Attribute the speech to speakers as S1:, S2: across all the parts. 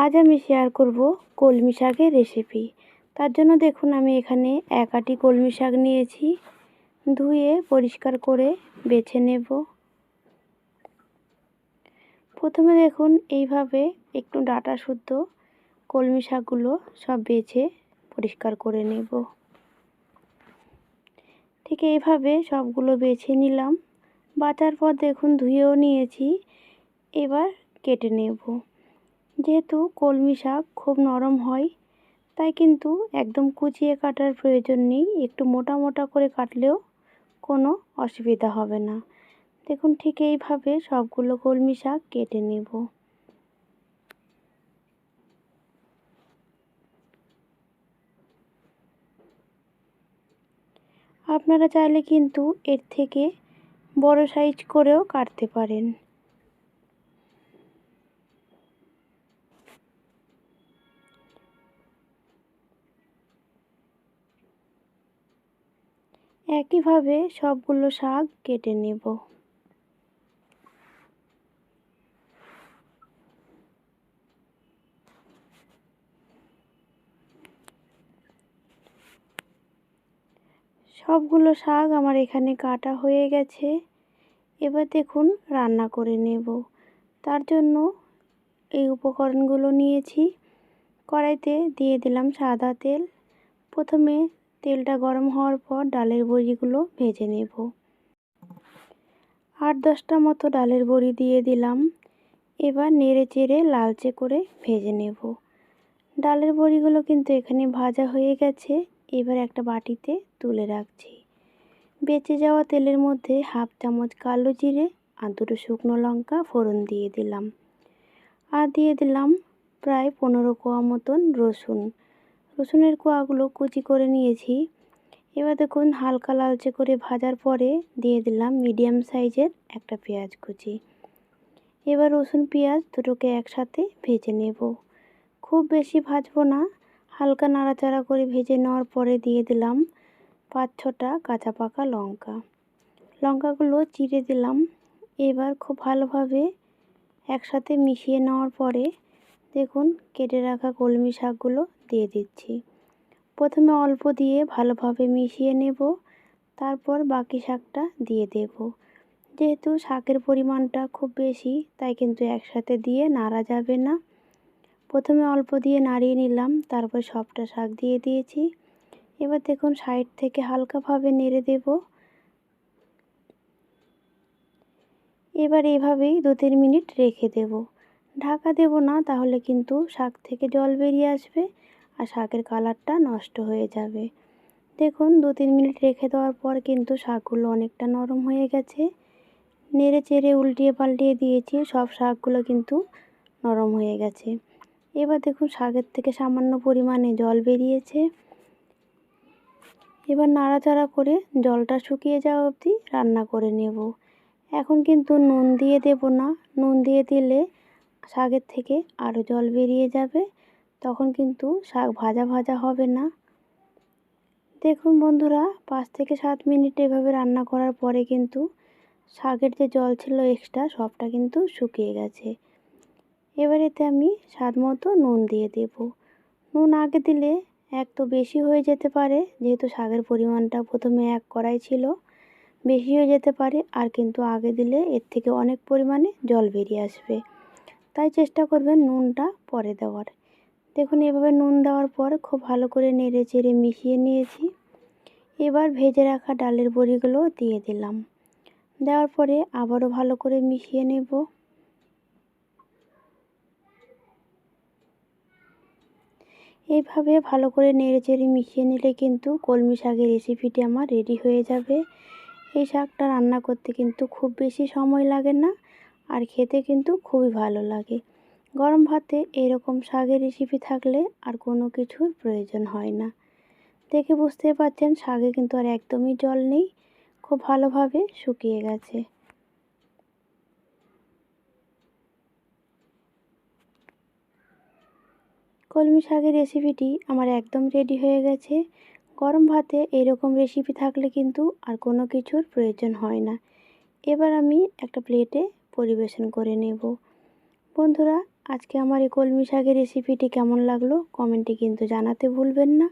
S1: আজ আমি শেয়ার করব কলমি শাকের রেসিপি তার জন্য দেখুন, আমি এখানে এক আটি কলমি শাক নিয়েছি। ধুয়ে পরিষ্কার করে বেছে নেব। প্রথমে দেখুন, এইভাবে একটু ডাটা শুদ্ধ কলমি শাকগুলো সব বেছে পরিষ্কার করে নেব। ঠিক এইভাবে সবগুলো বেছে নিলাম। বাচার পর দেখুন, ধুয়েও নিয়েছি। এবার কেটে নেব। যেহেতু কলমি শাক খুব নরম হয়, তাই কিন্তু একদম কুচিয়ে কাটার প্রয়োজন নেই। একটু মোটা মোটা করে কাটলেও কোনো অসুবিধা হবে না। দেখুন, ঠিক এইভাবে সবগুলো কলমি শাক কেটে নেব। আপনারা চাইলে কিন্তু এর থেকে বড় সাইজ করেও কাটতে পারেন। একইভাবে সবগুলো শাক কেটে নেব। সবগুলো শাক আমার এখানে কাটা হয়ে গেছে। এবার দেখুন রান্না করে নেব। তার জন্য এই উপকরণগুলো নিয়েছি। কড়াইতে দিয়ে দিলাম সাদা তেল। প্রথমে তেলটা গরম হওয়ার পর ডালের বড়িগুলো ভেজে নেব। আট দশটা মতো ডালের বড়ি দিয়ে দিলাম। এবার নেড়ে চেড়ে লালচে করে ভেজে নেব। ডালের বড়িগুলো কিন্তু এখানে ভাজা হয়ে গেছে। এবার একটা বাটিতে তুলে রাখছি। বেঁচে যাওয়া তেলের মধ্যে হাফ চামচ কালো জিরে আর দুটো শুকনো লঙ্কা ফোড়ন দিয়ে দিলাম। আর দিয়ে দিলাম প্রায় পনেরো কোয়া মতন রসুন। রসুনের কোয়াগুলো কুচি করে নিয়েছি। এবার দেখুন হালকা লালচে করে ভাজার পরে দিয়ে দিলাম মিডিয়াম সাইজের একটা পেঁয়াজ কুচি। এবার রসুন, পেঁয়াজ দুটোকে একসাথে ভেজে নেব। খুব বেশি ভাজবো না, হালকা নাড়াচাড়া করে ভেজে নেওয়ার পরে দিয়ে দিলাম পাঁচ ছটা কাঁচা পাকা লঙ্কা। লঙ্কাগুলো চিড়ে দিলাম। এবার খুব ভালোভাবে একসাথে মিশিয়ে নেওয়ার পরে দেখুন কেটে রাখা কলমি শাকগুলো দিয়ে দিচ্ছি। প্রথমে অল্প দিয়ে ভালোভাবে মিশিয়ে নেব। তারপর বাকি শাকটা দিয়ে দেব। যেহেতু শাকের পরিমাণটা খুব বেশি, তাই কিন্তু একসাথে দিয়ে নাড়া যাবে না। প্রথমে অল্প দিয়ে নাড়িয়ে নিলাম, তারপর সবটা শাক দিয়ে দিয়েছি। এবার দেখুন সাইড থেকে হালকাভাবে নেড়ে দেব। এবার এভাবেই দু তিন মিনিট রেখে দেব। ঢাকা দেব না, তাহলে কিন্তু শাক থেকে জল বেরিয়ে আসবে। আর শাকের কালারটা নষ্ট হয়ে যাবে। দেখুন, দু তিন মিনিট রেখে দেওয়ার পর কিন্তু শাকগুলো অনেকটা নরম হয়ে গেছে। নেড়ে চেড়ে উল্টিয়ে পাল্টিয়ে দিয়েছি, সব শাকগুলো কিন্তু নরম হয়ে গেছে। এবার দেখুন, শাকের থেকে সামান্য পরিমাণে জল বেরিয়েছে। এবার নাড়াচাড়া করে জলটা শুকিয়ে যাওয়া অবধি রান্না করে নেব। এখন কিন্তু নুন দিয়ে দেব না। নুন দিয়ে দিলে শাকের থেকে আরও জল বেরিয়ে যাবে। তখন কিন্তু শাক ভাজা ভাজা হবে না। দেখুন বন্ধুরা, পাঁচ থেকে সাত মিনিট এভাবে রান্না করার পরে কিন্তু শাকের যে জল ছিল এক্সট্রা সবটা কিন্তু শুকিয়ে গেছে। এবার এতে আমি স্বাদ মতো নুন দিয়ে দেব। নুন আগে দিলে এক তো বেশি হয়ে যেতে পারে, যেহেতু শাকের পরিমাণটা প্রথমে এক করাই ছিল, বেশি হয়ে যেতে পারে, আর কিন্তু আগে দিলে এর থেকে অনেক পরিমাণে জল বেরিয়ে আসবে। তাই চেষ্টা করবেন নুনটা পরে দেওয়ার। দেখুন, এভাবে নুন দেওয়ার পর খুব ভালো করে নেড়ে চেড়ে মিশিয়ে নিয়েছি। এবার ভেজে রাখা ডালের বড়িগুলো দিয়ে দিলাম। দেওয়ার পরে আবারও ভালো করে মিশিয়ে নেব। এইভাবে ভালো করে নেড়ে চেড়ে মিশিয়ে নিলে কিন্তু কলমি শাকের রেসিপিটি আমার রেডি হয়ে যাবে। এই শাকটা রান্না করতে কিন্তু খুব বেশি সময় লাগে না, আর খেতে কিন্তু খুবই ভালো লাগে। গরম ভাতে এরকম শাকের রেসিপি থাকলে আর কোনো কিছুর প্রয়োজন হয় না। দেখে বুঝতে পারছেন শাকে কিন্তু আর একদমই জল নেই, খুব ভালোভাবে শুকিয়ে গেছে। কলমি শাকের রেসিপিটি আমার একদম রেডি হয়ে গেছে। গরম ভাতে এরকম রেসিপি থাকলে কিন্তু আর কোনো কিছুর প্রয়োজন হয় না। এবার আমি একটা প্লেটে পরিবেশন করে নেব। বন্ধুরা আজকে আমার এই কলমি শাকের রেসিপিটি কেমন লাগল কমেন্টে কিন্তু জানাতে ভুলবেন না।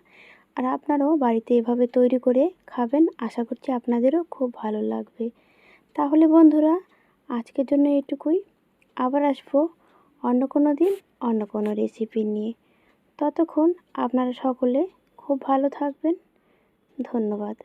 S1: আর আপনারাও বাড়িতে এভাবে তৈরি করে খাবেন, আশা করছি আপনাদেরও খুব ভালো লাগবে। তাহলে বন্ধুরা, আজকের জন্য এটুকুই আবার আসব অন্য কোনো দিন, অন্য কোনো রেসিপি নিয়ে। ততক্ষণ আপনারা সকলে খুব ভালো থাকবেন। ধন্যবাদ।